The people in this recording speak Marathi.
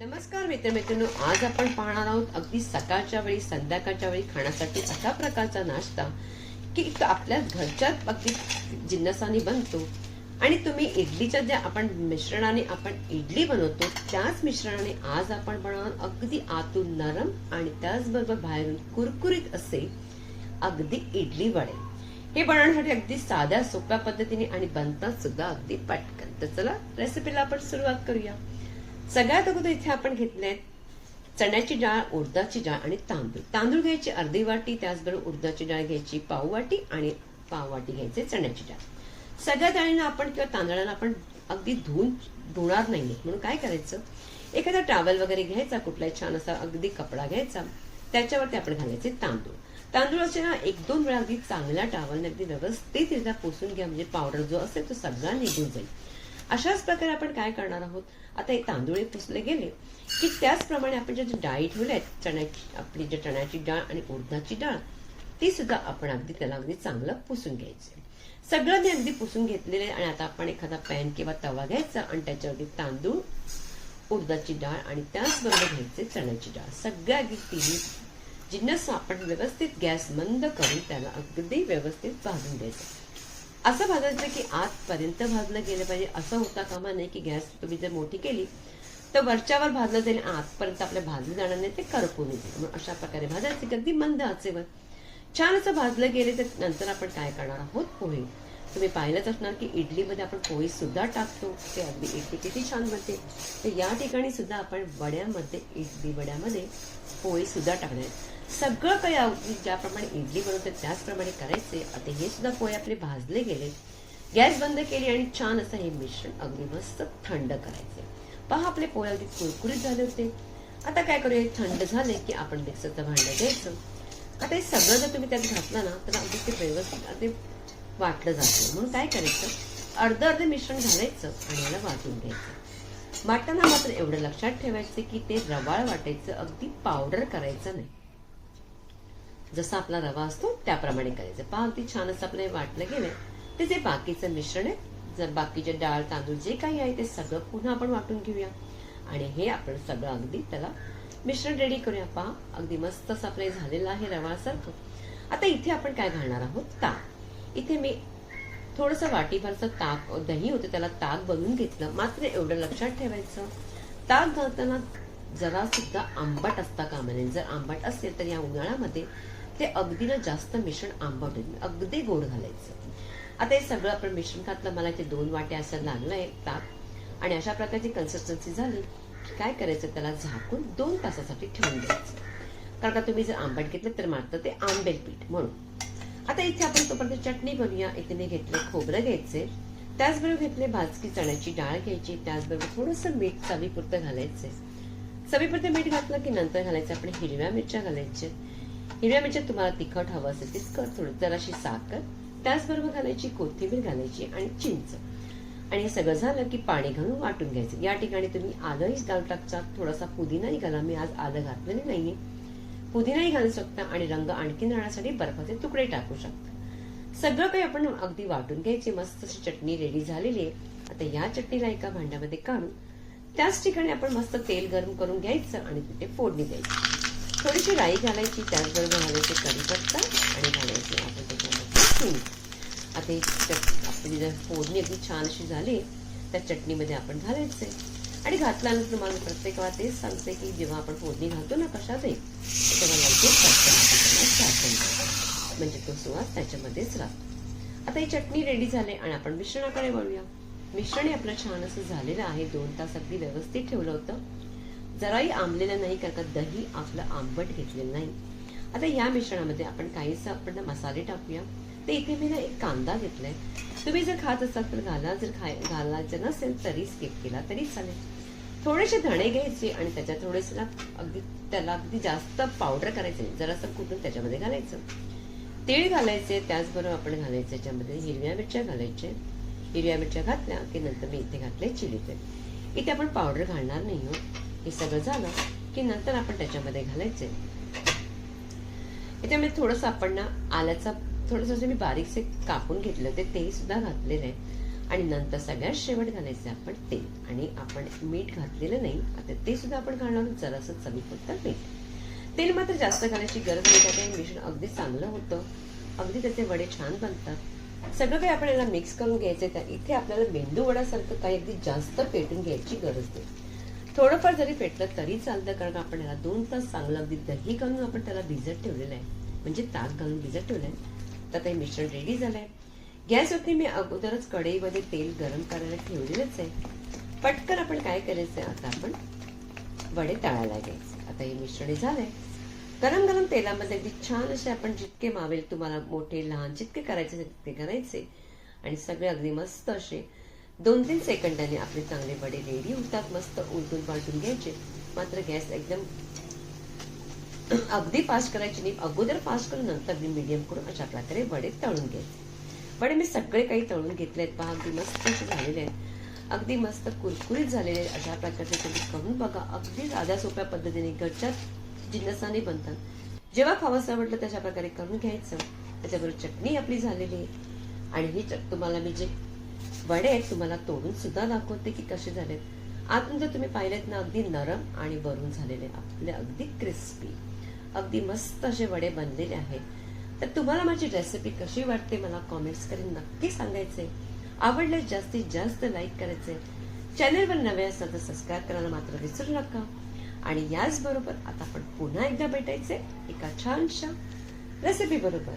नमस्कार मित्रमित्रांनो आज आपण पाहणार आहोत अगदी सकाळच्या वेळी संध्याकाळच्या वेळी खाण्यासाठी अशा प्रकारचा नाश्ता की आपल्या घरच्याच अगदी जिन्नसानी बनतो. आणि तुम्ही इडलीच्या ज्या आपण मिश्रणाने आपण इडली बनवतो त्याच मिश्रणाने आज आपण बनवणार अगदी आतून नरम आणि त्याचबरोबर बाहेरून कुरकुरीत असे अगदी इडली वडे. हे बनवण्यासाठी अगदी साध्या सोप्या पद्धतीने आणि बनतात सुद्धा अगदी पटकन. तर चला रेसिपीला आपण सुरुवात करूया. सगळ्यात अगोदर इथे आपण घेतले चण्याची डाळ उडदाची डाळ आणि तांदूळ. तांदूळ घ्यायची अर्धी वाटी त्याचबरोबर उडदाची डाळ घ्यायची पाव वाटी आणि पाव वाटी घ्यायचे चण्याची डाळ. सगळ्या डाळींना आपण किंवा तांदळाला आपण अगदी धुवून धुणार नाहीये. म्हणून काय करायचं? एखादा टावल वगैरे घ्यायचा कुठलाही छान असा अगदी कपडा घ्यायचा त्याच्यावरती आपण घालायचे तांदूळ. तांदूळ असे ना एक दोन वेळा अगदी चांगल्या टावलने अगदी व्यवस्थित पुसून घ्या म्हणजे पावडर जो असेल तो सगळा निघून जाईल. अशाच प्रकारे आपण काय करणार आहोत? आता हे तांदूळ पुसले गेले की त्याचप्रमाणे आपण ज्या डाळी ठेवल्या आहेत चण्याची आपली जे चण्याची डाळ आणि उडदाची डाळ ती सुद्धा आपण अगदी त्याला अगदी चांगलं पुसून घ्यायचं. सगळं मी अगदी पुसून घेतलेले आणि आता आपण एखादा पॅन किंवा तवा घ्यायचा आणि त्याच्यावरती तांदूळ उडदाची डाळ आणि त्याचबरोबर घ्यायचे चण्याची डाळ. सगळ्या अगदी तिन्ही जिन्नस आपण व्यवस्थित गॅस मंद करून त्याला अगदी व्यवस्थित भाजून द्यायचं असं भाजायचं की आतपर्यंत भाजलं गेलं पाहिजे. असं होता कामा नाही की गॅस तुम्ही जर मोठी केली तर वरच्यावर भाजलं जाईल आतपर्यंत आपल्या भाजलं जाणार नाही ते करपून येते मग अशा प्रकारे भाजायचे की अगदी मंद आचेवर. छान असं भाजलं गेले तर नंतर आपण काय करणार आहोत? पोहे. तुम्ही पाहिलंच असणार की इडलीमध्ये आपण पोळी सुद्धा टाकतो. ते अगदी इडली किती छान बनते. तर या ठिकाणी सुद्धा आपण वड्यामध्ये इडली वड्यामध्ये पोळी सुद्धा टाकणार. सगळं काही अगदी ज्याप्रमाणे इडली बनवते त्याचप्रमाणे करायचे आता हे सुद्धा पोहे आपले भाजले गेले. गॅस बंद केली आणि छान असं हे मिश्रण अगदी मस्त थंड करायचे. पहा आपले पोहे अगदी कुरकुरीत झाले होते. आता काय करूया थंड झाले की आपण मिक्सरचं भांडं घ्यायचं. आता हे सगळं जर तुम्ही त्यात घातलं ना तर अगदी ते व्यवस्थित अगदी वाटलं जातं. म्हणून काय करायचं अर्ध अर्धे मिश्रण घालायचं आणि याला वाटून घ्यायचं. वाटताना मात्र एवढं लक्षात ठेवायचं की ते रवाळ वाटायचं अगदी पावडर करायचं नाही. जसा आपला रवा असतो त्याप्रमाणे करायचं. पहा अगदी छान असं आपलं वाटलं गेलं ते जे बाकीचं मिश्रण आहे जर बाकीचे डाळ तांदूळ जे काही आहे ते सगळं पुन्हा आपण वाटून घेऊया. आणि हे आपण सगळं अगदी त्याला मिश्रण रेडी करूया. पहा अगदी मस्त असं आपलं झालेलं आहे रवासारखं. आता इथे आपण काय घालणार आहोत? ताक. इथे मी थोडस वाटीभरचं ताक दही होतं त्याला ताक बनवून घेतलं. मात्र एवढं लक्षात ठेवायचं. ताक घालताना जरा सुद्धा आंबट असता कामा नये. जर आंबट असेल तर या उन्हाळ्यामध्ये ते अगदी ना जास्त मिश्रण आंबट अगदी गोड घालायचं. आता हे सगळं आपण मिश्रण घातलं मला इथे दोन वाटे असं लागलंय ताप आणि अशा प्रकारची कन्सिस्टन्सी झाली की काय करायचं? त्याला झाकून दोन तासासाठी ठेवून द्यायचं. कारण का तुम्ही जर आंबट घेतलं तर मात्र ते आंबेल पीठ म्हणून. आता इथे आपण तोपर्यंत चटणी बनवूया. इथे मी घेतले खोबरं घ्यायचे. त्याचबरोबर घेतले भाजकी चण्याची डाळ घ्यायची. त्याचबरोबर थोडंसं मीठ चवीपुरतं घालायचे. चवीपुरतं मीठ घातलं की नंतर घालायचं आपण हिरव्या मिरच्या घालायच्या. हिरव्या मिरच्या तुम्हाला तिखट हवं असेल तितकं थोडं जराशी साखर त्याचबरोबर घालायची कोथिंबीर घालायची आणि चिंच. आणि हे सगळं झालं की पाणी घालून वाटून घ्यायचं. या ठिकाणी तुम्ही आलंही घालू टाकता थोडासा पुदिनाही घाला. मी आज आलं घातलेलं नाहीये. पुदिनाही घालू शकता आणि रंग आणखी राहण्यासाठी बर्फाचे तुकडे टाकू शकता. सगळं काही आपण अगदी वाटून घ्यायची. मस्त अशी चटणी रेडी झालेली आहे. आता या चटणीला एका भांड्यामध्ये काढून त्याच ठिकाणी आपण मस्त तेल गरम करून घ्यायचं आणि तिथे फोडणी द्यायची. थोडीशी राई घालायची त्याचबरोबर घालायची कढीपत्ता आणि घालायची आपण त्याच्यामध्ये हिंग आता ही चट आपली जर फोडणी अगदी छान अशी झाली त्या चटणीमध्ये आपण घालायचे. आणि घातल्यानंतर तुम्हाला प्रत्येक वेळा तेच सांगते की जेव्हा आपण फोडणी घालतो ना कशातही आहे तेव्हा लगेच म्हणजे तो सुवास त्याच्यामध्येच राहतो. आता ही चटणी रेडी झाली आणि आपण मिश्रणाकडे वळूया. मिश्रण हे आपलं छान असं झालेलं आहे. दोन तास अगदी व्यवस्थित ठेवलं होतं. जराही आंबलेलं नाही कारण का दही आपलं आंबट घेतलेलं नाही. आता या मिश्रणामध्ये आपण काहीसं आपण मसाले टाकूया. ते इथे मी ना एक कांदा घेतलाय. तुम्ही जर खात असाल तर घाला. जर खाय घालायचं नसेल तरी स्किप केला तरी चालेल. थोडेसे धणे घ्यायचे आणि त्याच्यात थोडेसे ना अगदी त्याला अगदी जास्त पावडर करायचे जरासं कुठून त्याच्यामध्ये घालायचं. तीळ घालायचे त्याचबरोबर आपण घालायचं याच्यामध्ये हिरव्या मिरच्या घालायचे. हिरव्या मिरच्या घातल्या की नंतर मी इथे घातले चिली तेल इथे आपण पावडर घालणार नाही हो हे सगळं झालं की नंतर आपण त्याच्यामध्ये घालायचे. इथे मी थोडंसं आपण ना आल्याचा जे मी बारीकसे कापून घेतलं ते तेही सुद्धा घातलेलं आहे आणि नंतर सगळ्यात शेवट घालायचं आपण तेल. आणि आपण मीठ घातलेलं नाही आता ते सुद्धा आपण घालणार आहोत. जरासं चवीपुरतं मीठ. तेल मात्र जास्त घालायची गरज नाही त्यामुळे मिश्रण अगदी चांगलं होतं. अगदी त्याचे वडे छान बनतात. सगळं काही आपण याला मिक्स करून घ्यायचं तर इथे आपल्याला मेंदू वडासारखं काही अगदी जास्त पेटून घ्यायची गरज नाही. थोडंफार जरी पेटलं तरी चालतं कारण आपण याला दोन तास चांगलं अगदी दही घालून आपण त्याला भिजत ठेवलेलं आहे. म्हणजे ताक घालून भिजत ठेवलं आहे तर ते मिश्रण रेडी झालंय. गॅसवरती मी अगोदरच कढईमध्ये तेल गरम करायला ठेवलेलंच आहे. पटकन आपण काय करायचंय? आता आपण वडे तळायला घ्यायचे. आता हे मिश्रण झालंय. गरम गरम तेलामध्ये अगदी छान असे आपण जितके मावेल तुम्हाला मोठे लहान जितके करायचे तितके करायचे. आणि सगळे अगदी मस्त असे दोन तीन सेकंदाने आपले चांगले वडे रेडी होतात मस्त उलटून पालटून घ्यायचे. मात्र गॅस एकदम अगदी फास्ट करायची नाही. अगोदर फास्ट करून नंतर अगदी मीडियम करून अशा प्रकारे वडे तळून घ्यायचे. वडे मी सगळे काही तळून घेतले आहेत. पहा अगदी मस्त झालेले आहेत. अगदी मस्त कुरकुरीत झालेले आहेत. अशा प्रकारचे तुम्ही करून बघा. अगदी साध्या सोप्या पद्धतीने घरच्या जिन्नसाने बनतात. जेव्हा खावंसं म्हटलं तशा प्रकारे करून घ्यायचं. त्याच्याबरोबर चटणी आपली झालेली आहे. आणि ही चट- तुम्हाला मी जे वडे तुम्हाला तोडून सुद्धा दाखवते की कसे झालेत. आतून जर तुम्ही पाहिलेत ना अगदी नरम आणि भरून झालेले आपले अगदी क्रिस्पी अगदी मस्त असे वडे बनलेले आहेत. तर तुम्हाला माझी रेसिपी कशी वाटते मला कॉमेंट्स करून नक्की सांगायचे. आवडल्यास जास्तीत जास्त लाईक करायचे. चॅनलवर नवे असाल तर सबस्क्राईब करायला मात्र विसरू नका. आणि याचबरोबर आता आपण पुन्हा एकदा भेटायचे एका छानशा रेसिपी बरोबर.